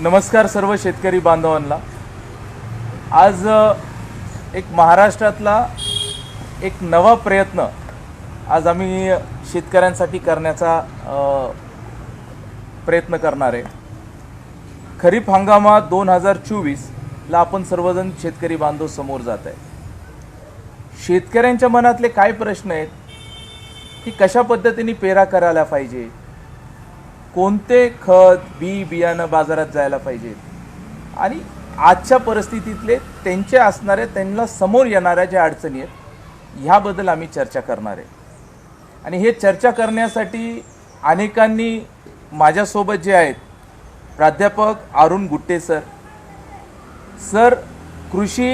नमस्कार सर्व शेतकरी बांधवांना. आज एक महाराष्ट्रातला एक नवा प्रयत्न आज आम्ही शेतकऱ्यांसाठी करण्याचा प्रयत्न करणार आहे. खरीप हंगामात दोन हजार चोवीसला आपण सर्वजण शेतकरी बांधव समोर जात आहे. शेतकऱ्यांच्या मनातले काय प्रश्न आहेत? की कशा पद्धतीने पेरा करायला पाहिजे? कोणते खत बी बियाणं बाजारात जायला पाहिजेत आणि आजच्या परिस्थितीतले त्यांचे असणाऱ्या त्यांना समोर येणाऱ्या ज्या अडचणी आहेत ह्याबद्दल आम्ही चर्चा करणार आहे. आणि हे चर्चा करण्यासाठी अनेकांनी माझ्यासोबत जे आहेत प्राध्यापक अरुण गुट्टे सर. सर कृषी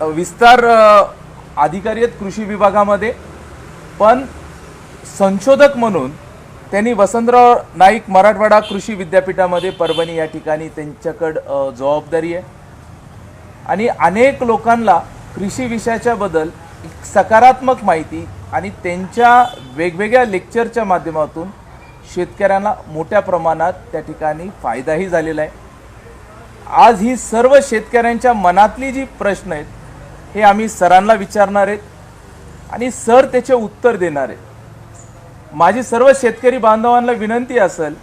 विस्तार अधिकारी आहेत कृषी विभागामध्ये पण संशोधक म्हणून त्यांनी वसंतराव नाईक मराठवाडा कृषी विद्यापीठामध्ये परभणी या ठिकाणी त्यांच्याकडं जबाबदारी आहे. आणि अनेक लोकांना कृषी विषयाच्या बद्दल एक सकारात्मक माहिती आणि त्यांच्या वेगवेगळ्या लेक्चरच्या माध्यमातून शेतकऱ्यांना मोठ्या प्रमाणात त्या ठिकाणी फायदाही झालेला आहे. आज ही सर्व शेतकऱ्यांच्या मनातली जी प्रश्न आहेत हे आम्ही सरांना विचारणार आहेत आणि सर त्याचे उत्तर देणार आहेत. माझी सर्व शेतकरी बांधवांना विनंती असेल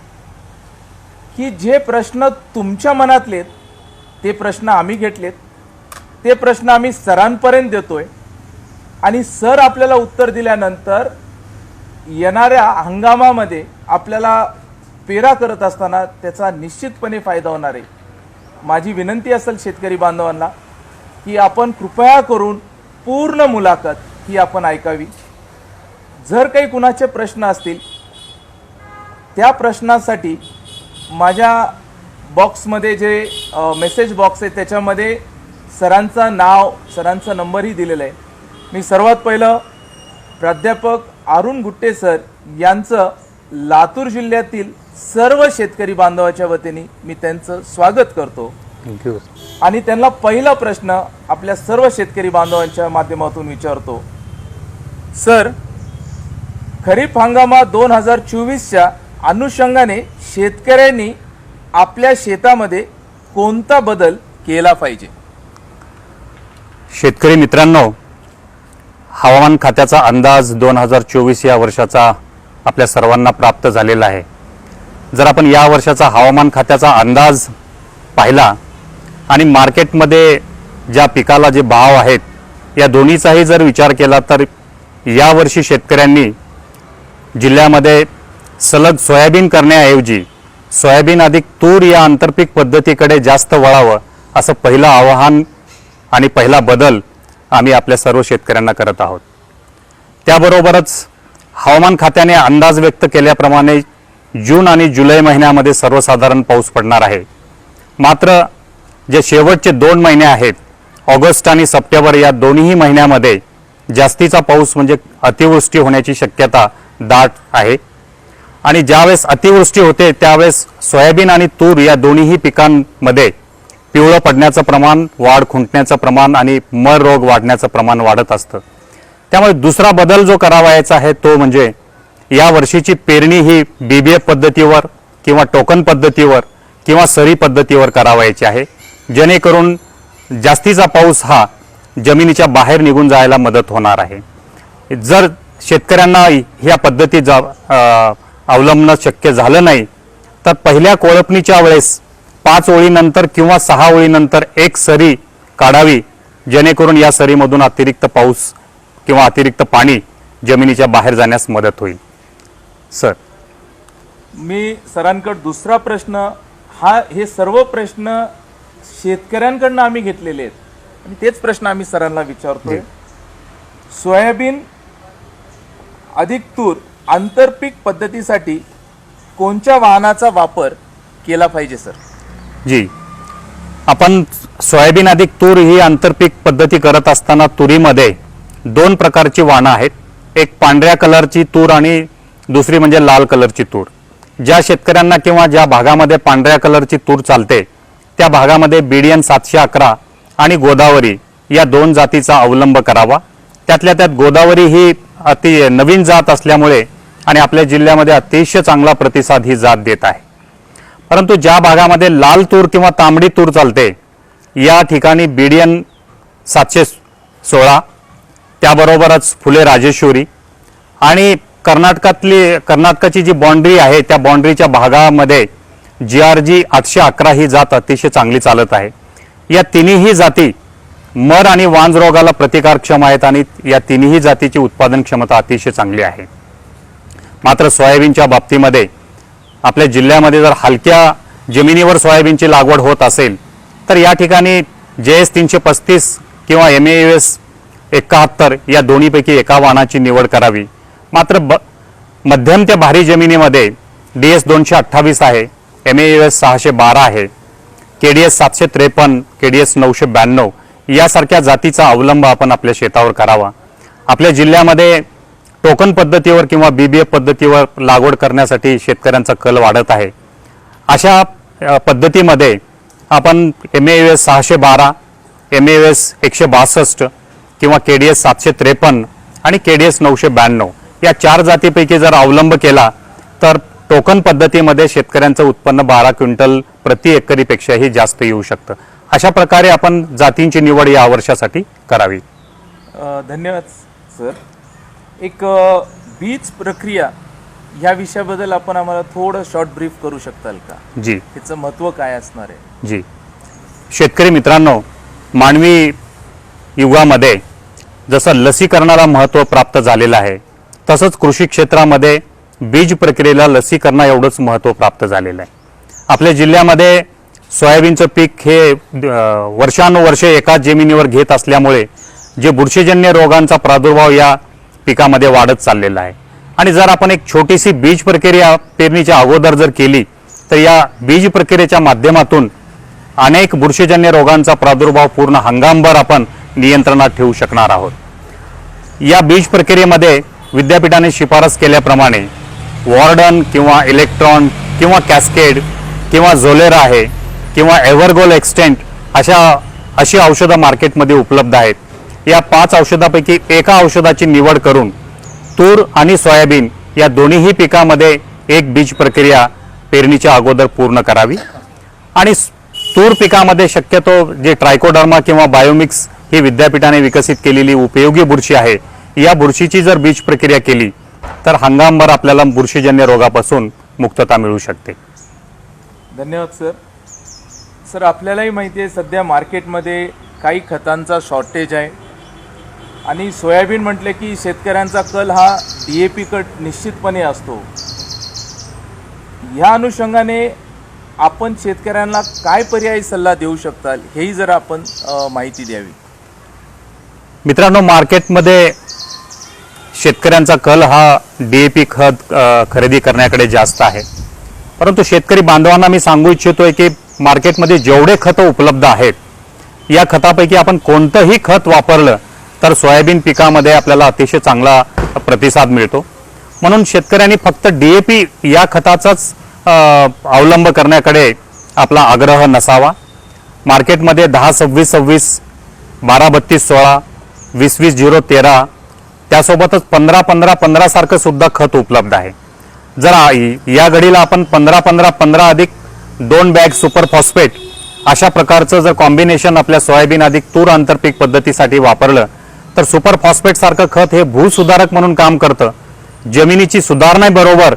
की जे प्रश्न तुमच्या मनातले आहेत, ते प्रश्न आम्ही घेतलेत. ते प्रश्न आम्ही सरांपर्यंत देतोय. आणि सर आपल्याला उत्तर दिल्यानंतर येणाऱ्या हंगामामध्ये आपल्याला पेरा करत असताना त्याचा निश्चितपणे फायदा होणार आहे. माझी विनंती असेल शेतकरी बांधवांना की आपण कृपया करून पूर्ण मुलाखत ही आपण ऐकावी. जर काही कुणाचे प्रश्न असतील त्या प्रश्नासाठी माझ्या बॉक्समध्ये जे मेसेज बॉक्स आहे त्याच्यामध्ये सरांचं नाव सरांचा नंबरही दिलेला आहे. मी सर्वात पहिलं प्राध्यापक अरुण गुट्टे सर यांचं लातूर जिल्ह्यातील सर्व शेतकरी बांधवाच्या वतीने मी त्यांचं स्वागत करतो. थँक्यू आणि त्यांना पहिला प्रश्न आपल्या सर्व शेतकरी बांधवांच्या माध्यमातून विचारतो. सर खरीप हंगामात दोन हजार चोवीसच्या अनुषंगाने शेतकऱ्यांनी आपल्या शेतामध्ये कोणता बदल केला पाहिजे? शेतकरी मित्रांनो हवामान खात्याचा अंदाज दोन हजार चोवीस या वर्षाचा आपल्या सर्वांना प्राप्त झालेला आहे. जर आपण या वर्षाचा हवामान खात्याचा अंदाज पाहिला आणि मार्केटमध्ये ज्या पिकाला जे भाव आहेत या दोन्हीचाही जर विचार केला तर यावर्षी शेतकऱ्यांनी जिल्ह्यामध्ये सलग सोयाबीन करण्याऐवजी सोयाबीन अधिक तूर या आंतरपीक पद्धतीकडे जास्त वळावं असं पहिलं आवाहन आणि पहिला बदल आम्ही आपल्या सर्व शेतकऱ्यांना करत आहोत. त्याबरोबरच हवामान खात्याने अंदाज व्यक्त केल्याप्रमाणे जून आणि जुलै महिन्यामध्ये सर्वसाधारण पाऊस पडणार आहे. मात्र जे शेवटचे दोन महिने आहेत ऑगस्ट आणि सप्टेंबर या दोन्ही महिन्यामध्ये जास्तीचा पाऊस म्हणजे अतिवृष्टी होण्याची शक्यता दाट आहे. आणि ज्यावेळेस अतिवृष्टी होते त्यावेळेस सोयाबीन आणि तूर या दोन्हीही पिकांमध्ये पिवळं पडण्याचं प्रमाण वाढ खुंटण्याचं प्रमाण आणि मर रोग वाढण्याचं प्रमाण वाढत असतं. त्यामुळे दुसरा बदल जो करावायचा आहे तो म्हणजे या वर्षीची पेरणी ही बी बी एफ पद्धतीवर किंवा टोकन पद्धतीवर किंवा सरी पद्धतीवर करावायची आहे. जेणेकरून जास्तीचा पाऊस हा जमिनीच्या बाहेर निघून जायला मदत होणार आहे. जर शेतकऱ्यांना ह्या पद्धती जा अवलंबणं शक्य झालं नाही. तर पहिल्या कोळपणीच्या वेळेस पाच ओळीनंतर किंवा सहा ओळीनंतर एक सरी काढावी जेणेकरून या सरीमधून अतिरिक्त पाऊस किंवा अतिरिक्त पाणी जमिनीच्या बाहेर जाण्यास मदत होईल. सर. मी सरांकडे दुसरा प्रश्न हा हे सर्व प्रश्न शेतकऱ्यांकडनं आम्ही घेतलेले आहेत. आणि तेच प्रश्न आम्ही सरांना विचारतोय. सोयाबीन अधिक तूर आंतरपीक पद्धतीसाठी कोणत्या वाहनाचा वापर केला पाहिजे सर? जी. आपण सोयाबीन अधिक तूर ही आंतरपीक पद्धती करत असताना तुरीमध्ये दोन प्रकारची वाहनं आहेत. एक पांढऱ्या कलरची तूर आणि दुसरी म्हणजे लाल कलरची तूर. ज्या शेतकऱ्यांना किंवा ज्या भागामध्ये पांढऱ्या कलरची तूर चालते त्या भागामध्ये बीडीएन सातशे अकरा आणि गोदावरी या दोन जातीचा अवलंब करावा. त्यातल्या त्यात गोदावरी ही अति नवीन जात असल्यामुळे आणि आपल्या जिल्ह्यामध्ये अतिशय चांगला प्रतिसाद ही जात देत आहे. परंतु ज्या भागामध्ये लाल तूर किंवा तांबडी तूर चालते या ठिकाणी बीडीएन सातशे सोळा त्याबरोबरच फुले राजेश्वरी आणि कर्नाटकातली कर्नाटकाची जी बाँड्री आहे त्या बाँड्रीच्या भागामध्ये जी आर जी आठशे अकरा ही जात अतिशय चांगली चालत आहे. या तिन्हीही जाती मर आणि वांज रोगाला प्रतिकारक्षम आहेत आणि या तिन्ही जातीची उत्पादन क्षमता अतिशय चांगली आहे. मात्र सोयाबीनच्या बाबतीमध्ये आपल्या जिल्ह्यामध्ये जर हलक्या जमिनीवर सोयाबीनची लागवड होत असेल तर या ठिकाणी जे एस तीनशे पस्तीस किंवा एम एस एकाहत्तर या दोन्हीपैकी एका वाहनाची निवड करावी. मात्र ब मध्यम ते भारी जमिनीमध्ये डी एस दोनशे अठ्ठावीस आहे एम एस सहाशे बारा आहे के डी एस सातशे त्रेपन्न के डी एस नऊशे ब्याण्णव यासारख्या जातीचा अवलंब आपण आपल्या शेतावर करावा. आपल्या जिल्ह्यामध्ये टोकन पद्धतीवर किंवा बी बी एफ पद्धतीवर लागवड करण्यासाठी शेतकऱ्यांचा कल वाढत आहे. अशा पद्धतीमध्ये आपण एम ए एस सहाशे बारा एम ए एस एकशे बासष्ट किंवा के डी एस सातशे त्रेपन्न आणि के डी एस नऊशे ब्याण्णव या चार जातीपैकी जर अवलंब केला तर टोकन पद्धतीमध्ये शेतकऱ्यांचं उत्पन्न बारा क्विंटल प्रति एकरीपेक्षाही जास्त येऊ शकतं. अशा प्रकारे आपण जातींची निवड या वर्षासाठी करावी. धन्यवाद सर. एक बीज प्रक्रिया ह्या विषयाबद्दल आपण आम्हाला थोडं शॉर्ट ब्रीफ करू शकताल का? जी. ह्याचं महत्त्व काय असणार आहे? जी. शेतकरी मित्रांनो मानवी युगामध्ये जसं लसीकरणाला महत्त्व प्राप्त झालेलं आहे तसंच कृषी क्षेत्रामध्ये बीज प्रक्रियेला लसीकरणा एवढंच महत्त्व प्राप्त झालेलं आहे. आपल्या जिल्ह्यामध्ये सोयाबीनचं पीक हे वर्षानुवर्षे एकाच जमिनीवर घेत असल्यामुळे जे बुरशीजन्य रोगांचा प्रादुर्भाव या पिकामध्ये वाढत चाललेला आहे. आणि जर आपण एक छोटीशी बीज प्रक्रिया पेरणीच्या अगोदर जर केली तर या बीज प्रक्रियेच्या माध्यमातून अनेक बुरशीजन्य रोगांचा प्रादुर्भाव पूर्ण हंगामभर आपण नियंत्रणात ठेवू शकणार आहोत. या बीज प्रक्रियेमध्ये विद्यापीठाने शिफारस केल्याप्रमाणे वॉर्डन किंवा इलेक्ट्रॉन किंवा कॅस्केड किंवा झोलेरा आहे किंवा एव्हरगोल एक्सटेंट अशा अशी औषधं मार्केटमध्ये उपलब्ध आहेत. या पाच औषधापैकी एका औषधाची निवड करून तूर आणि सोयाबीन या दोन्हीही पिकामध्ये एक बीज प्रक्रिया पेरणीच्या अगोदर पूर्ण करावी. आणि तूर पिकामध्ये शक्यतो जे ट्रायकोडर्मा किंवा बायोमिक्स ही विद्यापीठाने विकसित केलेली उपयोगी बुरशी आहे या बुरशीची जर बीज प्रक्रिया केली तर हंगामभर आपल्याला बुरशीजन्य रोगापासून मुक्तता मिळू शकते. धन्यवाद सर. सर आपल्यालाही माहिती आहे सध्या मार्केटमध्ये काही खतांचा शॉर्टेज आहे. आणि सोयाबीन म्हटले की शेतकऱ्यांचा कल हा डी ए पीकड निश्चितपणे असतो. ह्या अनुषंगाने आपण शेतकऱ्यांना काय पर्यायी सल्ला देऊ शकताल हेही जर आपण माहिती द्यावी. मित्रांनो मार्केटमध्ये शेतकऱ्यांचा कल हा डी ए पी खत खरेदी करण्याकडे जास्त आहे. परंतु शेतकरी बांधवांना मी सांगू इच्छितोय की मार्केटमध्ये जेवढे खतं उपलब्ध आहेत या खतापैकी आपण कोणतंही खत वापरलं तर सोयाबीन पिकामध्ये आपल्याला अतिशय चांगला प्रतिसाद मिळतो. म्हणून शेतकऱ्यांनी फक्त डी ए पी या खताचाच अवलंब करण्याकडे आपला आग्रह नसावा. मार्केटमध्ये दहा सव्वीस सव्वीस बारा बत्तीस सोळा वीस वीस झिरो तेरा त्यासोबतच पंधरा पंधरा पंधरासारखं सुद्धा खत उपलब्ध आहे. जर या घडीला आपण पंधरा पंधरा पंधरा अधिक दोन बॅग सुपर फॉस्फेट अशा प्रकारचं जर कॉम्बिनेशन आपल्या सोयाबीन अधिक तूर आंतरपीक पद्धतीसाठी वापरलं तर सुपर फॉस्फेट सारखं खत हे भूसुधारक म्हणून काम करतं. जमिनीची सुधारणेबरोबर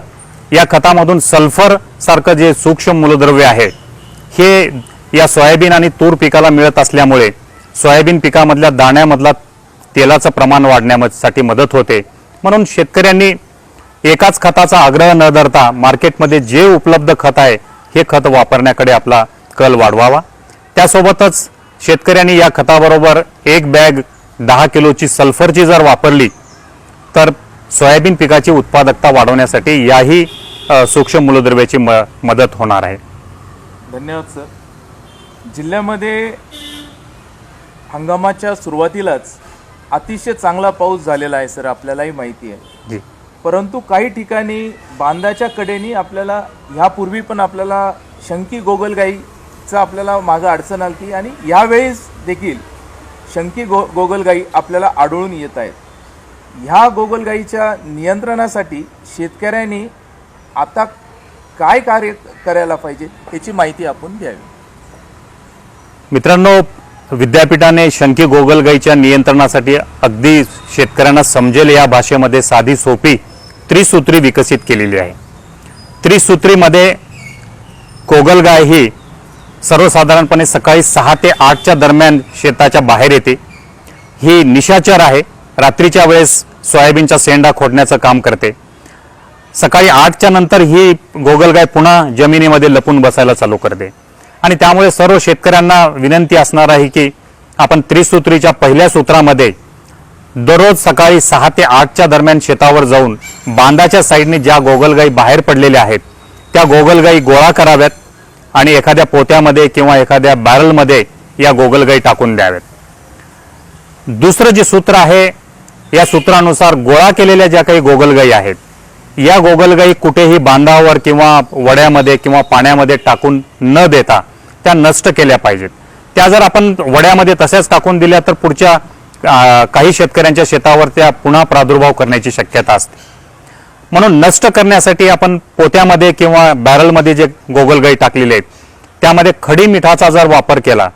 या खतामधून सल्फर सारखं जे सूक्ष्म मूलद्रव्य आहे हे या सोयाबीन आणि तूर पिकाला मिळत असल्यामुळे सोयाबीन पिकामधल्या दाण्यामधला तेलाचं प्रमाण वाढण्यासाठी मदत होते. म्हणून शेतकऱ्यांनी एकाच खताचा आग्रह न धरता मार्केटमध्ये जे उपलब्ध खत आहे हे खत वापरण्याकडे आपला कल वाढवावा. त्यासोबतच शेतकऱ्यांनी या खताबरोबर एक बॅग दहा किलोची सल्फरची जर वापरली तर सोयाबीन पिकाची उत्पादकता वाढवण्यासाठी याही सूक्ष्म मूलद्रव्याची म मदत होणार आहे. धन्यवाद सर. जिल्ह्यामध्ये हंगामाच्या सुरुवातीलाच अतिशय चांगला पाऊस झालेला आहे सर. आपल्यालाही माहिती आहे. जी. परंतु काही ठिकाणी बांधाच्या कडेनी आपल्याला ह्यापूर्वी पण आपल्याला शंकी गोगलगाईचं आपल्याला मागं अडचण आली आणि यावेळेस देखील शंकी गो गोगलगाई आपल्याला आढळून येत आहेत. ह्या गोगलगाईच्या नियंत्रणासाठी शेतकऱ्यांनी आता काय कार्य करायला पाहिजे याची माहिती आपण द्यावी. मित्रांनो विद्यापीठाने शंकी गोगलगाईच्या नियंत्रणासाठी अगदी शेतकऱ्यांना समजेल या भाषेमध्ये साधी सोपी त्रिसूत्री विकसित केलेली आहे. त्रिसूत्रीमध्ये गोगलगाय ही सर्वसाधारणपणे सकाळी सहा ते आठच्या दरम्यान शेताच्या बाहेर येते. ही निशाचर आहे. रात्रीच्या वेळेस सोयाबीनचा सेंडा खोडण्याचं काम करते. सकाळी आठच्या नंतर ही गोगलगाय पुन्हा जमिनीमध्ये लपून बसायला चालू करते. आणि त्यामुळे सर्व शेतकऱ्यांना विनंती असणार आहे की आपण त्रिसूत्रीच्या पहिल्या सूत्रामध्ये दररोज सकाळी सहा ते आठच्या दरम्यान शेतावर जाऊन बांधाच्या साईडने ज्या गोगलगाई बाहेर पडलेल्या आहेत त्या गोगलगाई गोळा कराव्यात आणि एखाद्या पोत्यामध्ये किंवा एखाद्या बॅरलमध्ये या गोगलगाई टाकून द्याव्यात. दुसरं जे सूत्र आहे या सूत्रानुसार गोळा केलेल्या ज्या काही गोगलगाई आहेत या गोगलगाई कुठेही बांधावर किंवा वड्यामध्ये किंवा पाण्यामध्ये टाकून न देता त्या नष्ट केल्या पाहिजेत. त्या जर आपण वड्यामध्ये तशाच टाकून दिल्या तर पुढच्या काही शेतकऱ्यांच्या शेतावर त्या पुन्हा प्रादुर्भाव करण्याची शक्यता असते. म्हणून नष्ट करण्यासाठी आपण पोत्यामध्ये किंवा बॅरलमध्ये जे गोगलगाई टाकलेले आहेत त्यामध्ये खडी मिठाचा जर वापर केला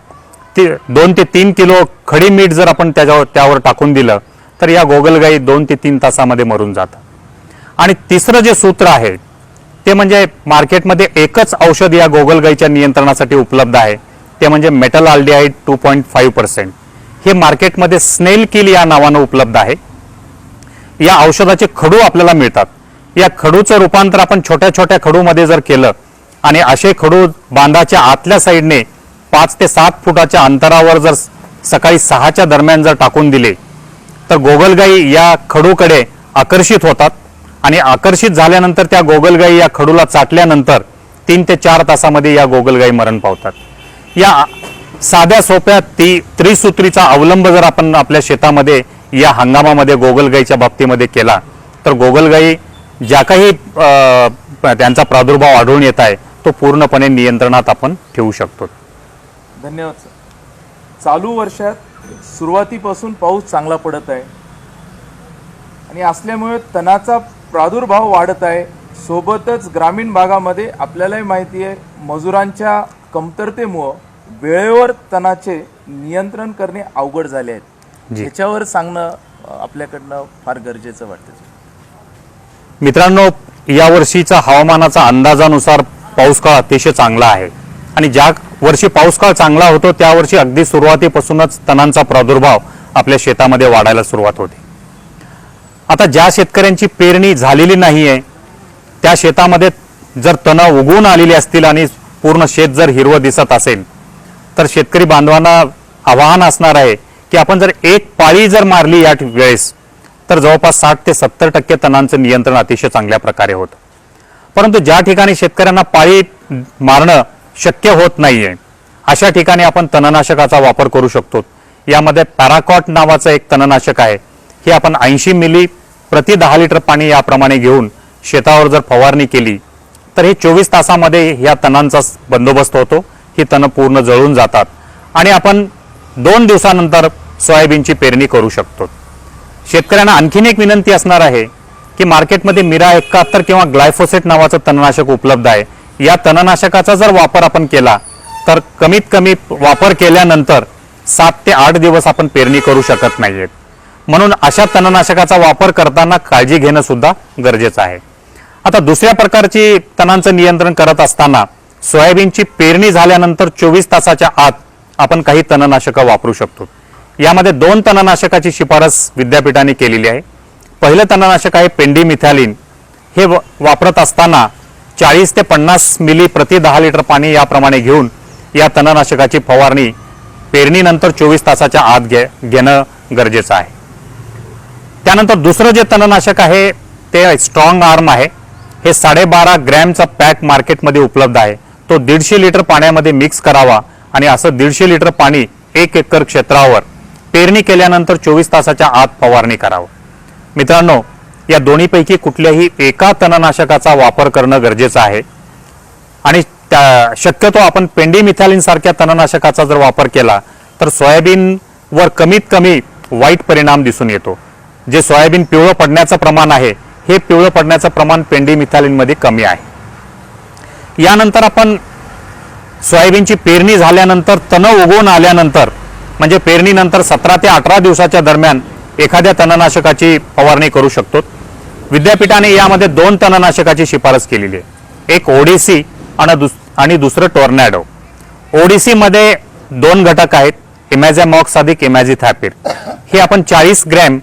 ती दोन ते तीन किलो खडी मीठ जर आपण त्याच्यावर त्यावर टाकून दिलं तर या गोगलगाई दोन ते तीन तासामध्ये मरून जातात आणि तिसरं जे सूत्र आहे ते म्हणजे मार्केटमध्ये एकच औषध या गोगलगाईच्या नियंत्रणासाठी उपलब्ध आहे ते म्हणजे metal aldehyde two point five percent. हे मार्केटमध्ये स्नेल किल या नावानं उपलब्ध आहे. या औषधाचे खडू आपल्याला मिळतात. या खडूचं रूपांतर आपण छोट्या छोट्या खडूमध्ये जर केलं आणि असे खडू बांधाच्या आतल्या साईडने पाच ते सात फुटाच्या अंतरावर जर सकाळी सहाच्या दरम्यान जर टाकून दिले तर गोगलगाई या खडूकडे आकर्षित होतात. आणि आकर्षित झाल्यानंतर त्या गोगलगाई या खडूला चाटल्यानंतर तीन ते चार तासामध्ये या गोगलगाई मरण पावतात. या साध्या सोप्या ती त्रिसूत्रीचा अवलंब जर आपण आपल्या शेतामध्ये या हंगामामध्ये गोगलगाईच्या बाबतीमध्ये केला तर गोगलगाई ज्या काही त्यांचा प्रादुर्भाव आढळून येत आहे तो पूर्णपणे नियंत्रणात आपण ठेवू शकतो. धन्यवाद सर. चालू वर्षात सुरुवातीपासून पाऊस चांगला पडत आहे. आणि असल्यामुळे तणाचा प्रादुर्भाव वाढत आहे. सोबतच ग्रामीण भागामध्ये आपल्यालाही माहिती आहे मजुरांच्या कमतरतेमुळं वेळेवर तणाचे नियंत्रण करणे अवघड झाले आहेत. याच्यावर सांगणं आपल्याकडनं फार गरजेचं वाटतं. मित्रांनो यावर्षीचा हवामानाचा अंदाजानुसार पाऊस काळ अतिशय चांगला आहे. आणि ज्या वर्षी पाऊस काळ चांगला होतो त्या वर्षी अगदी सुरुवातीपासूनच तणांचा प्रादुर्भाव आपल्या शेतामध्ये वाढायला सुरुवात होते. आता ज्या शेतकऱ्यांची पेरणी झालेली नाही आहे त्या शेतामध्ये जर तणं उगवून आलेली असतील आणि पूर्ण शेत जर हिरवं दिसत असेल तर शेतकरी बांधवांना आवाहन असणार आहे की आपण जर एक पाळी जर मारली या वेळेस तर जवळपास साठ ते सत्तर टक्के तणांचं नियंत्रण अतिशय चांगल्या प्रकारे होतं. परंतु ज्या ठिकाणी शेतकऱ्यांना पाळी मारणं शक्य होत नाहीये अशा ठिकाणी आपण तणनाशकाचा वापर करू शकतो. यामध्ये पॅराकॉट नावाचं एक तणनाशक आहे. हे आपण ऐंशी मिली प्रति दहा लिटर पाणी याप्रमाणे घेऊन शेतावर जर फवारणी केली तर हे चोवीस तासामध्ये या तणांचा बंदोबस्त होतो. ही तणं पूर्ण जळून जातात आणि आपण दोन दिवसानंतर सोयाबीनची पेरणी करू शकतो. शेतकऱ्यांना आणखीन एक विनंती असणार आहे की मार्केटमध्ये मिरा एकाहत्तर किंवा ग्लायफोसेट नावाचं तणनाशक उपलब्ध आहे. या तणनाशकाचा जर वापर आपण केला तर कमीत कमी वापर केल्यानंतर सात ते आठ दिवस आपण पेरणी करू शकत नाहीयेत. म्हणून अशा तणनाशकाचा वापर करताना काळजी घेणं सुद्धा गरजेचं आहे. आता दुसऱ्या प्रकारची तणांचं नियंत्रण करत असताना सोयाबीनची पेरणी झाल्यानंतर चोवीस तासाच्या आत आपण काही तणनाशकं वापरू शकतो. यामध्ये दोन तणनाशकाची शिफारस विद्यापीठाने केलेली आहे. पहिलं तणनाशक आहे पेंडीमिथॅलिन. हे वापरत असताना चाळीस ते पन्नास मिली प्रति दहा लिटर पाणी याप्रमाणे घेऊन या तणनाशकाची फवारणी पेरणीनंतर चोवीस तासाच्या आत घे घेणं गरजेचं आहे. त्यानंतर दुसरं जे तणनाशक आहे ते स्ट्रॉंग आर्म आहे. हे साडेबारा ग्रॅमचा पॅक मार्केटमध्ये उपलब्ध आहे. तो दीडशे लिटर पाण्यामध्ये मिक्स करावा आणि असं दीडशे लिटर पाणी एक एकर क्षेत्रावर पेरणी केल्यानंतर चोवीस तासाच्या आत फवारणी करावं. मित्रांनो या दोन्हीपैकी कुठल्याही एका तणनाशकाचा वापर करणं गरजेचं आहे. आणि त्या शक्यतो आपण पेंडीमिथॅलिन सारख्या तणनाशकाचा जर वापर केला तर सोयाबीनवर कमीत कमी वाईट परिणाम दिसून येतो. जे सोयाबीन पिवळं पडण्याचं प्रमाण आहे हे पिवळं पडण्याचं प्रमाण पेंडीमिथॅलिनमध्ये कमी आहे. यानंतर आपण सोयाबीनची पेरणी झाल्यानंतर तण उगवून आल्यानंतर म्हणजे पेरणीनंतर सतरा ते अठरा दिवसाच्या दरम्यान एखाद्या तणनाशकाची फवारणी करू शकतो. विद्यापीठाने यामध्ये दोन तणनाशकाची शिफारस केलेली आहे. एक ओडीसी आणि दुस आणि दुसरं टोर्नॅडो. ओडीसीमध्ये दोन घटक आहेत इमॅझॅमॉक्स अधिक इमॅझिथॅपिर. हे आपण चाळीस ग्रॅम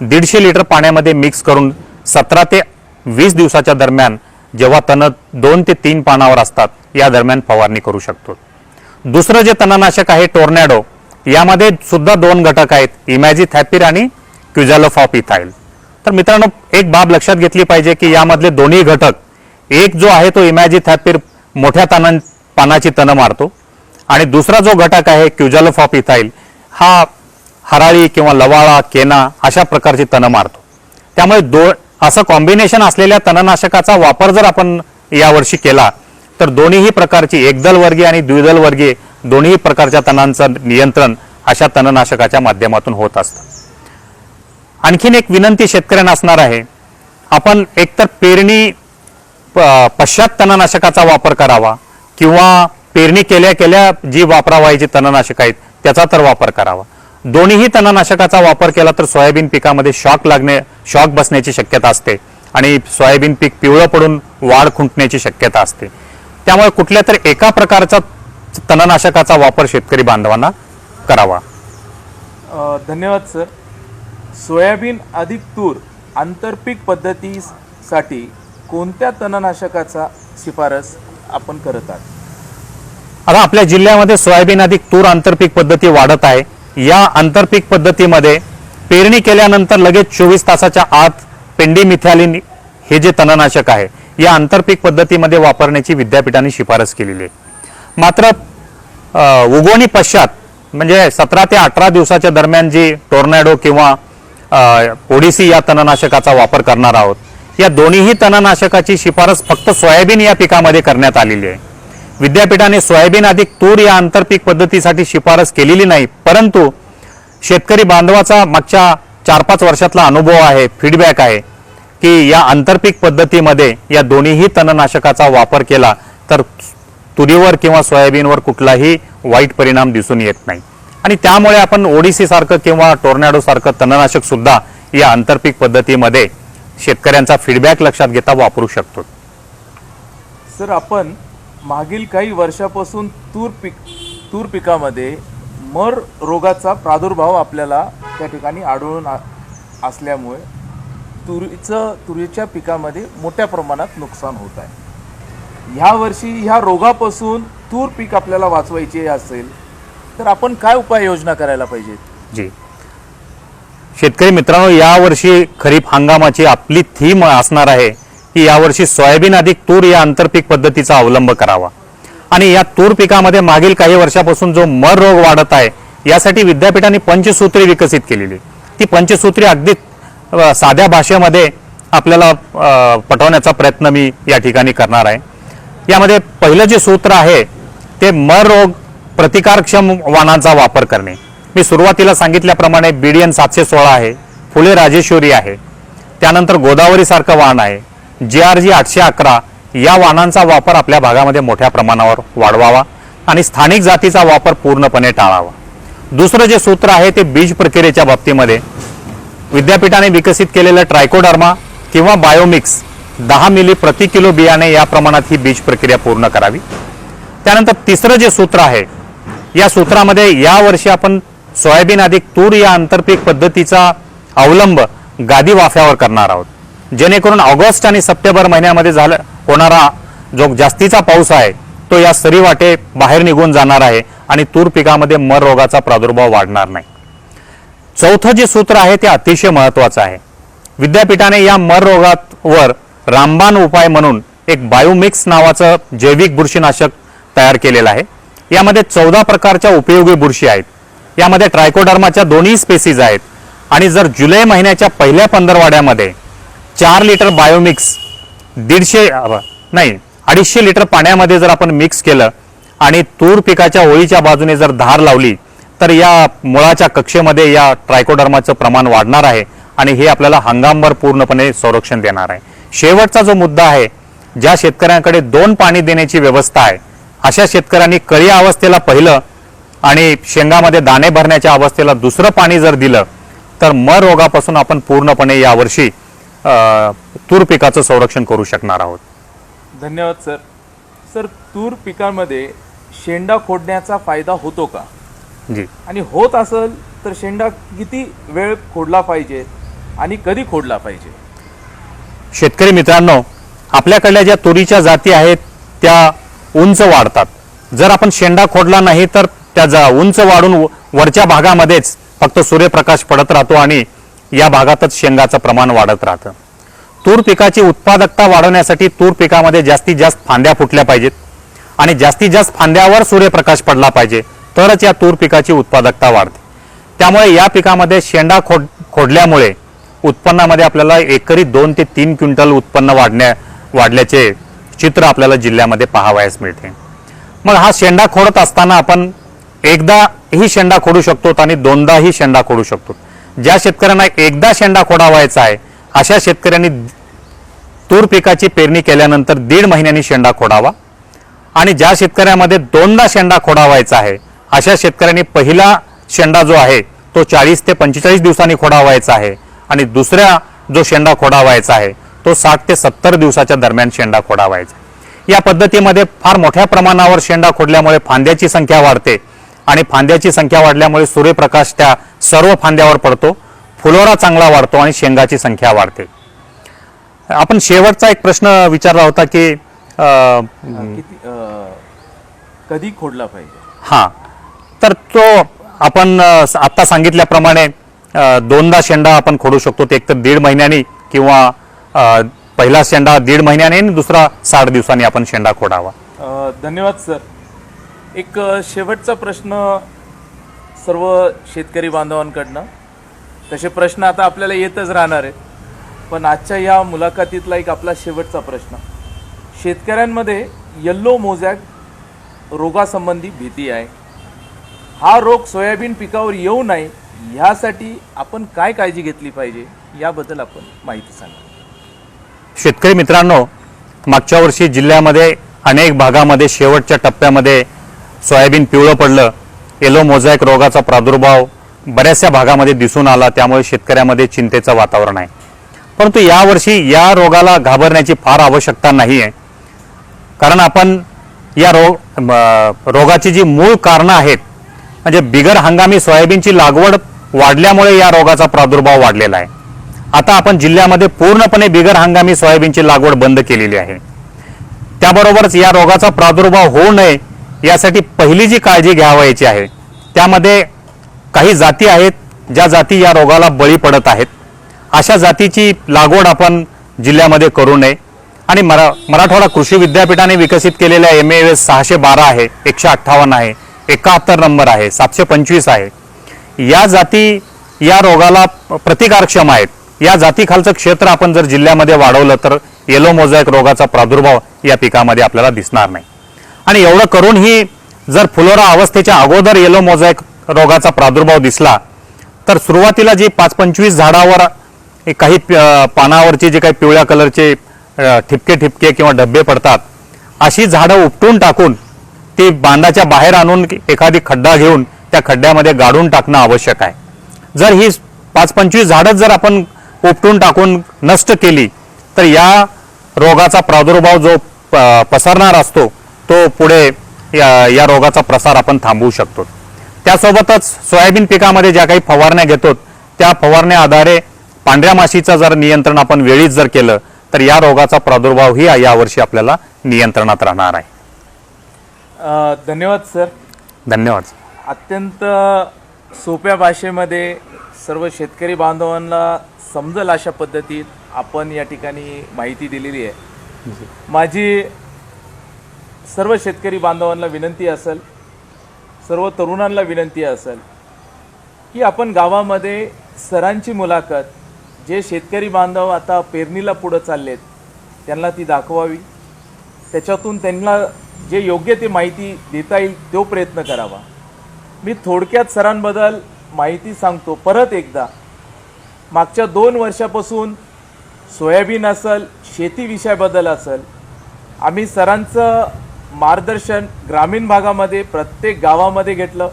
दीडशे लिटर पाण्यामध्ये मिक्स करून सतरा ते वीस दिवसाच्या दरम्यान जेव्हा तण दोन ते तीन पानावर असतात या दरम्यान फवारणी करू शकतो. दुसरं जे तणनाशक आहे टोर्नॅडो यामध्ये सुद्धा दोन घटक आहेत इमॅझिथॅपिर आणि क्युझॅलोफॉप इथाईल तर मित्रांनो एक बाब लक्षात घेतली पाहिजे की यामधले दोन्ही घटक एक जो आहे तो इमॅझिथॅपिर मोठ्या तण पानाची तणं मारतो आणि दुसरा जो घटक आहे क्युझॅलोफॉप इथाईल हा हराळी किंवा लवाळा केना अशा प्रकारची तणं मारतो. त्यामुळे दो असं कॉम्बिनेशन असलेल्या तणनाशकाचा वापर जर आपण यावर्षी केला तर दोन्हीही प्रकारची एकदल वर्गीय आणि द्विदल वर्गीय दोन्ही प्रकारच्या तणांचं नियंत्रण अशा तणनाशकाच्या माध्यमातून होत असतं. आणखीन एक विनंती शेतकऱ्यांना असणार आहे. आपण एकतर पेरणी पश्चात तणनाशकाचा वापर करावा किंवा पेरणी केल्या केल्या जी वापरावायची तणनाशक आहेत त्याचा तर वापर करावा. दोन्हीही तणनाशकाचा वापर केला तर सोयाबीन पिकामध्ये शॉक लागणे शॉक बसण्याची शक्यता असते आणि सोयाबीन पीक पिवळं पडून वाढ खुंटण्याची शक्यता असते. त्यामुळे कुठल्या तरी एका प्रकारचा तणनाशकाचा वापर शेतकरी बांधवांना करावा. धन्यवाद सर. सोयाबीन अधिक तूर आंतरपीक पद्धतीसाठी कोणत्या तणनाशकाचा शिफारस आपण करत आहात? आता आपल्या जिल्ह्यामध्ये सोयाबीन अधिक तूर आंतरपीक पद्धती वाढत आहे. या आंतरपीक पद्धतीमध्ये पेरणी केल्यानंतर लगेच चोवीस तासाच्या आत पेंडीमिथॅलिन हे जे तणनाशक आहे या आंतरपीक पद्धतीमध्ये वापरण्याची विद्यापीठाने शिफारस केलेली आहे. मात्र उगवणी पश्चात म्हणजे सतरा ते अठरा दिवसाच्या दरम्यान जी टोर्नॅडो किंवा ओडिसी या तणनाशकाचा वापर करणार आहोत या दोन्हीही तणनाशकाची शिफारस फक्त सोयाबीन या पिकामध्ये करण्यात आलेली आहे. विद्यापीठाने सोयाबीन अधिक तूर या आंतरपीक पद्धतीसाठी शिफारस केलेली नाही परंतु शेतकरी बांधवाचा मागच्या चार पाच वर्षातला अनुभव आहे फीडबॅक आहे की या आंतरपीक पद्धतीमध्ये या दोन्हीही तणनाशकाचा वापर केला तर तुरीवर किंवा सोयाबीनवर कुठलाही वाईट परिणाम दिसून येत नाही. आणि त्यामुळे आपण ओडिसी सारखं किंवा टोर्नॅडो सारखं तणनाशक सुद्धा या आंतरपीक पद्धतीमध्ये शेतकऱ्यांचा फीडबॅक लक्षात घेता वापरू शकतो. सर आपण मागील काही वर्षापासून तूर पीक तूर पिकामध्ये मर रोगाचा प्रादुर्भाव आपल्याला त्या ठिकाणी आढळून आ- असल्यामुळे तुरीचं तुरीच्या पिकामध्ये मोठ्या प्रमाणात नुकसान होत आहे. ह्या वर्षी ह्या रोगापासून तूर पीक आपल्याला वाचवायचे असेल तर आपण काय उपाययोजना करायला पाहिजेत जी. शेतकरी मित्रांनो यावर्षी खरीप हंगामाची आपली थीम असणार आहे की यावर्षी सोयाबीन अधिक तूर या आंतरपीक पद्धतीचा अवलंब करावा. आणि या तूर पिकामध्ये मागील काही वर्षापासून जो मर रोग वाढत आहे यासाठी विद्यापीठाने पंचसूत्री विकसित केलेली. ती पंचसूत्री अगदी साध्या भाषेमध्ये आपल्याला पटवण्याचा प्रयत्न मी या ठिकाणी करणार आहे. यामध्ये पहिलं जे सूत्र आहे ते मर रोग प्रतिकारक्षम वाणांचा वापर करणे. मी सुरुवातीला सांगितल्याप्रमाणे बीडीएन सातशे सोळा आहे फुले राजेश्वरी आहे. त्यानंतर गोदावरीसारखं वाहन वाण आहे. जे आर जी आठशे अकरा या वाहनांचा वापर आपल्या भागामध्ये मोठ्या प्रमाणावर वाढवावा आणि स्थानिक जातीचा वापर पूर्णपणे टाळावा. दुसरं जे सूत्र आहे ते बीज प्रक्रियेच्या बाबतीमध्ये. विद्यापीठाने विकसित केलेलं ट्रायकोडर्मा किंवा बायोमिक्स दहा मिली प्रति किलो बियाणे या प्रमाणात ही बीज प्रक्रिया पूर्ण करावी. त्यानंतर तिसरं जे सूत्र आहे या सूत्रामध्ये यावर्षी आपण सोयाबीन अधिक तूर या आंतरपीक पद्धतीचा अवलंब गादी वाफ्यावर करणार आहोत. जेणेकरून ऑगस्ट आणि सप्टेंबर महिन्यामध्ये झाला होणारा जो जास्तीचा पाऊस आहे तो या सरी वाटे बाहेर निघून जाणार आहे आणि तूर पिकामध्ये मर रोगाचा प्रादुर्भाव वाढणार नाही. चौथं जे सूत्र आहे ते अतिशय महत्वाचं आहे. विद्यापीठाने या मर रोगावर रामबाण उपाय म्हणून एक बायोमिक्स नावाचं जैविक बुरशीनाशक तयार केलेलं आहे. यामध्ये चौदा प्रकारच्या उपयोगी बुरशी आहेत. यामध्ये ट्रायकोडर्माच्या दोन्ही स्पेसीज आहेत. आणि जर जुलै महिन्याच्या पहिल्या पंधरवाड्यामध्ये चार लिटर बायोमिक्स दीडशे नाही अडीचशे लिटर पाण्यामध्ये जर आपण मिक्स केलं आणि तूर पिकाच्या ओळीच्या बाजूने जर धार लावली तर या मुळाच्या कक्षेमध्ये या ट्रायकोडर्माचं प्रमाण वाढणार आहे आणि हे आपल्याला हंगामभर पूर्णपणे संरक्षण देणार आहे. शेवटचा जो मुद्दा आहे ज्या शेतकऱ्यांकडे दोन पाणी देण्याची व्यवस्था आहे अशा शेतकऱ्यांनी कळी अवस्थेला पहिलं आणि शेंगामध्ये दाणे भरण्याच्या अवस्थेला दुसरं पाणी जर दिलं तर म रोगापासून आपण पूर्णपणे यावर्षी तूर पिकाचं संरक्षण करू शकणार आहोत. धन्यवाद सर. सर तूर पिकामध्ये शेंडा खोडण्याचा फायदा होतो का? जी. आणि होत असेल तर शेंडा किती वेळ खोडला पाहिजे आणि कधी खोडला पाहिजे? शेतकरी मित्रांनो आपल्याकडल्या ज्या तुरीच्या जाती आहेत त्या उंच वाढतात. जर आपण शेंडा खोडला नाही तर त्या जा उंच वाढून व- वरच्या भागामध्येच फक्त सूर्यप्रकाश पडत राहतो आणि या भागातच शेंगाचं प्रमाण वाढत राहतं. तूर पिकाची उत्पादकता वाढवण्यासाठी तूर पिकामध्ये जास्तीत जास्त फांद्या फुटल्या पाहिजेत आणि जास्तीत जास्त फांद्यावर सूर्यप्रकाश पडला पाहिजे तरच या तूर पिकाची उत्पादकता वाढते. त्यामुळे या पिकामध्ये शेंडा खोड खोडल्यामुळे उत्पन्नामध्ये आपल्याला एकरी दोन ते तीन क्विंटल उत्पन्न वाढण्या वाढल्याचे चित्र आपल्याला जिल्ह्यामध्ये पाहावयास मिळते. मग हा शेंडा खोडत असताना आपण एकदा ही शेंडा खोडू शकतो आणि दोनदाही शेंडा खोडू शकतो. ज्या शेतकऱ्यांना एकदा शेंडा खोडावायचा आहे अशा शेतकऱ्यांनी तूर पिकाची पेरणी केल्यानंतर दीड महिन्यांनी शेंडा खोडावा. आणि ज्या शेतकऱ्यामध्ये दोनदा शेंडा खोडावायचा आहे अशा शेतकऱ्यांनी पहिला शेंडा जो आहे तो चाळीस ते पंचेचाळीस दिवसांनी खोडावायचा आहे. आणि दुसऱ्या जो शेंडा खोडावायचा आहे तो साठ ते सत्तर दिवसाच्या दरम्यान शेंडा खोडावायचा या पद्धतीमध्ये फार मोठ्या प्रमाणावर शेंडा खोडल्यामुळे फांद्याची संख्या वाढते आणि फांद्याची संख्या वाढल्यामुळे सूर्यप्रकाश त्या सर्व फांद्यावर पडतो फुलोरा चांगला वाढतो आणि शेंगाची संख्या वाढते. आपण शेवटचा एक प्रश्न विचारला होता की कधी खोडला पाहिजे? हा. तर तो आपण आता सांगितल्याप्रमाणे दोनदा शेंडा आपण खोडू शकतो. ते एक तर दीड महिन्याने किंवा पहिला शेंडा दीड महिन्याने आणि दुसरा साठ दिवसांनी आपण शेंडा खोडावा. धन्यवाद सर. एक शेवटचा प्रश्न सर्व शेतकरी बांधवांकडनं. तसे प्रश्न आता आपल्याला येतच राहणार आहेत. पण आजच्या या मुलाखतीतला एक आपला शेवटचा प्रश्न. शेतकऱ्यांमध्ये यल्लो मोझॅक रोगासंबंधी भीती आहे. हा रोग सोयाबीन पिकावर येऊ नये ह्यासाठी आपण काय काळजी घेतली पाहिजे याबद्दल आपण माहिती सांगा शेतकरी मित्रांनो मागच्या वर्षी जिल्ह्यामध्ये अनेक भागामध्ये शेवटच्या टप्प्यामध्ये सोयाबीन पिवळं पडलं. येलो मोझॅक रोगाचा प्रादुर्भाव बऱ्याचशा भागामध्ये दिसून आला त्यामुळे शेतकऱ्यामध्ये चिंतेचं वातावरण आहे. परंतु यावर्षी या रोगाला घाबरण्याची फार आवश्यकता नाही आहे कारण आपण या रोग रोगाची जी मूळ कारणं आहेत म्हणजे बिगर हंगामी सोयाबीनची लागवड वाढल्यामुळे या रोगाचा प्रादुर्भाव वाढलेला आहे. आता आपण जिल्ह्यामध्ये पूर्णपणे बिगर हंगामी सोयाबीनची लागवड बंद केलेली आहे. त्याबरोबरच या रोगाचा प्रादुर्भाव होऊ नये यासाठी पहिली जी काळजी घ्यावायची आहे त्यामध्ये काही जाती आहेत ज्या जाती या रोगाला बळी पडत आहेत. अशा जातीची लागवड आपण जिल्ह्यामध्ये करू नये. आणि मरा मराठवाडा कृषी विद्यापीठाने विकसित केलेल्या एम ए एस सहाशे बारा आहे एकशे अठ्ठावन्न आहे एकाहत्तर नंबर आहे सातशे पंचवीस आहे. या जाती या रोगाला प्रतिकारक्षम आहेत. या जातीखालचं क्षेत्र आपण जर जिल्ह्यामध्ये वाढवलं तर येलो मोझॅक रोगाचा प्रादुर्भाव या पिकामध्ये आपल्याला दिसणार नाही. आणि एवढं करूनही जर फुलोरा अवस्थेच्या अगोदर येलो मोझॅक रोगाचा प्रादुर्भाव दिसला तर सुरुवातीला जी पाच पंचवीस झाडावर काही पानावरचे जे काही पिवळ्या कलरचे ठिपके ठिपके किंवा डब्बे पडतात अशी झाडं उपटून टाकून ती बांधाच्या बाहेर आणून एखादी खड्डा घेऊन त्या खड्ड्यामध्ये गाडून टाकणं आवश्यक आहे. जर ही पाच पंचवीस झाडं जर आपण उपटून टाकून नष्ट केली तर या रोगाचा प्रादुर्भाव जो पसरणार असतो तो पुढे या या रोगाचा प्रसार आपण थांबवू शकतो. त्यासोबतच सोयाबीन पिकामध्ये ज्या काही फवारण्या घेतो त्या फवारण्या आधारे पांढऱ्या माशीचं जर नियंत्रण आपण वेळीच जर केलं तर या रोगाचा प्रादुर्भावही यावर्षी आपल्याला नियंत्रणात राहणार आहे. धन्यवाद सर. धन्यवाद. अत्यंत सोप्या भाषेमध्ये सर्व शेतकरी बांधवांना समजल अशा पद्धतीत आपण या ठिकाणी माहिती दिलेली आहे. माझी सर्व शेतकरी बांधवांना विनंती असेल सर्व तरुणांना विनंती असेल की आपण गावामध्ये सरांची मुलाखत जे शेतकरी बांधव आता पेरणीला पुढं चाललेत त्यांना ती दाखवावी. त्याच्यातून त्यांना जे योग्य ते माहिती देता येईल तो प्रयत्न करावा. मी थोडक्यात सरांबद्दल माहिती सांगतो. परत एकदा मागच्या दोन वर्षापासून सोयाबीन असेल शेतीविषयाबद्दल असेल आम्ही सरांचं मार्गदर्शन ग्रामीण भागामध्ये प्रत्येक गावामध्ये घेतलं.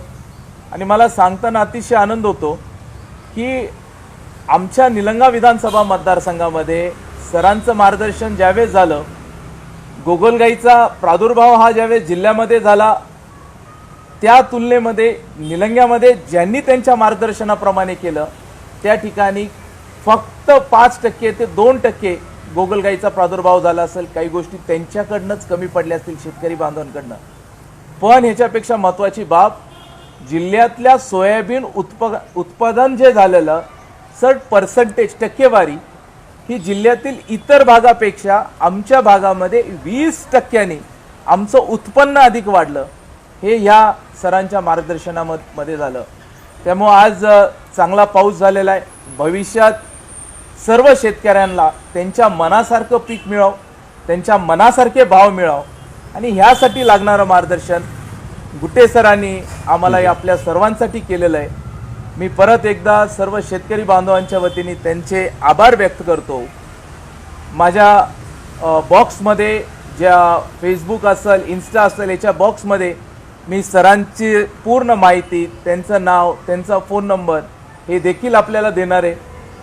आणि मला सांगताना अतिशय आनंद होतो की आमच्या निलंगा विधानसभा मतदारसंघामध्ये सरांचं मार्गदर्शन ज्यावेळेस झालं गोगलगाईचा प्रादुर्भाव हा ज्यावेळेस जिल्ह्यामध्ये झाला त्या तुलनेमध्ये निलंग्यामध्ये ज्यांनी त्यांच्या मार्गदर्शनाप्रमाणे केलं त्या ठिकाणी फक्त पाच टक्के ते दोन टक्के गोगलगाईचा प्रादुर्भाव झाला असेल. काही गोष्टी त्यांच्याकडनंच कमी पडल्या असतील शेतकरी बांधवांकडनं. पण ह्याच्यापेक्षा महत्त्वाची बाब जिल्ह्यातल्या सोयाबीन उत्प उत्पादन जे झालेलं सर पर्सेंटेज टक्केवारी ही जिल्ह्यातील इतर भागापेक्षा आमच्या भागामध्ये वीस टक्क्यांनी आमचं उत्पन्न अधिक वाढलं. हे ह्या सरांच्या मार्गदर्शनामध्ये झालं. त्यामुळं आज चांगला पाऊस झालेला आहे. भविष्यात सर्व शेतकऱ्यांना त्यांच्या मनासारखं पीक मिळावं त्यांच्या मनासारखे भाव मिळावं आणि ह्यासाठी लागणारं मार्गदर्शन गुट्टे सरांनी आम्हाला आपल्या सर्वांसाठी केलेलं आहे. मी परत एकदा सर्व शेतकरी बांधवांच्या वतीने त्यांचे आभार व्यक्त करतो. माझ्या बॉक्समध्ये ज्या फेसबुक असेल इन्स्टा असेल याच्या बॉक्समध्ये मी सरांची पूर्ण माहिती त्यांचं नाव त्यांचा फोन नंबर हे देखील आपल्याला देणार आहे.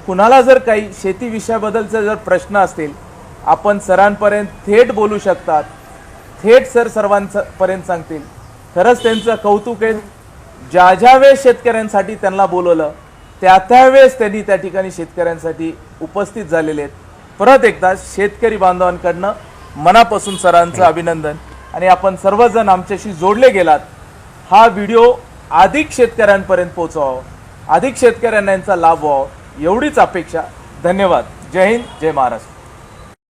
कुणाला जर काही शेती विषयाबद्दलचे जर प्रश्न असतील आपण सरांपर्यंत थेट बोलू शकतात. थेट सर सर्वांपर्यंत सांगतील. खरंच त्यांचं कौतुक आहे. ज्या ज्या वेळेस शेतकऱ्यांसाठी त्यांना बोलवलं त्या त्यावेळेस त्यांनी त्या ठिकाणी शेतकऱ्यांसाठी उपस्थित झालेले आहेत. परत एकदा शेतकरी बांधवांकडनं मनापासून सरांचं अभिनंदन. आणि आपण सर्वजण आमच्याशी जोडले गेलात हा व्हिडिओ अधिक शेतकऱ्यांपर्यंत पोहोचवावा अधिक शेतकऱ्यांना यांचा लाभ व्हावा एवढीच अपेक्षा. धन्यवाद. जय हिंद जय महाराष्ट्र.